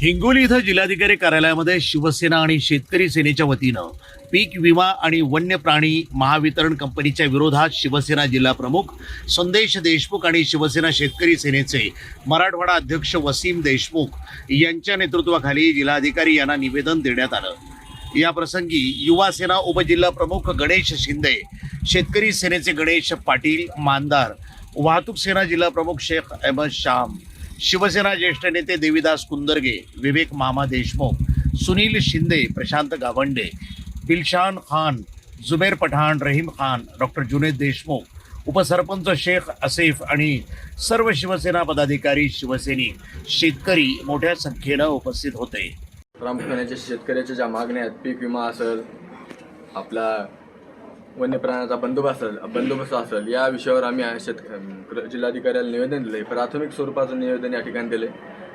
हिंगोली इथं जिल्हाधिकारी कार्यालयामध्ये शिवसेना आणि शेतकरी सेनेच्या वतीनं पीक विमा आणि वन्य प्राणी महावितरण कंपनीच्या विरोधात शिवसेना जिल्हा प्रमुख संदेश देशमुख आणि शिवसेना शेतकरी सेनेचे मराठवाडा अध्यक्ष वसीम देशमुख यांच्या नेतृत्वाखाली जिल्हाधिकारी यांना निवेदन देण्यात आलं. या प्रसंगी युवा सेना उपजिल्हा प्रमुख गणेश शिंदे शेतकरी सेनेचे गणेश पाटील मानदार वाहतूक सेना जिल्हा प्रमुख शेख अहमद शाम शिवसेना ज्येष्ठ नेते देवीदास कुंदरगे विवेक मामा देशमुख सुनील शिंदे प्रशांत गावंडे दिलशान खान जुबेर पठाण रहीम खान डॉक्टर जुनेद देशमुख उपसरपंच शेख असेफ आणि सर्व शिवसेना पदाधिकारी शिवसैनिक शेतकरी मोठ्या संख्येनं उपस्थित होते. प्रामुख्याने शेतकऱ्याच्या ज्या मागण्या आहेत पीक विमा असेल आपला वन्य प्राण्याचा बंदोबस्त बंदोबस्त असेल या विषयावर आम्ही शेत जिल्हाधिकाऱ्याला निवेदन दिले प्राथमिक स्वरूपाचं निवेदन या ठिकाणी दिले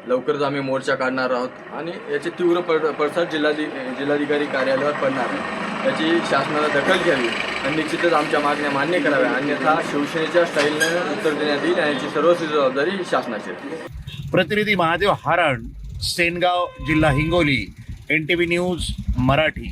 लवकरच आम्ही मोर्चा काढणार आहोत आणि याचे तीव्र पड पडसाद जिल्हाधि जिल्हाधिकारी कार्यालयावर पडणार आहे. याची शासनाला दखल घ्यावी आणि निश्चितच आमच्या मागण्या मान्य कराव्या. अन्यथा शिवसेनेच्या स्टाईलनं उत्तर देण्यात येईल आणि याची सर्वस्वी जबाबदारी शासनाची प्रतिनिधी महादेव हारण सेनगाव जिल्हा Hingoli N T V news Marathi.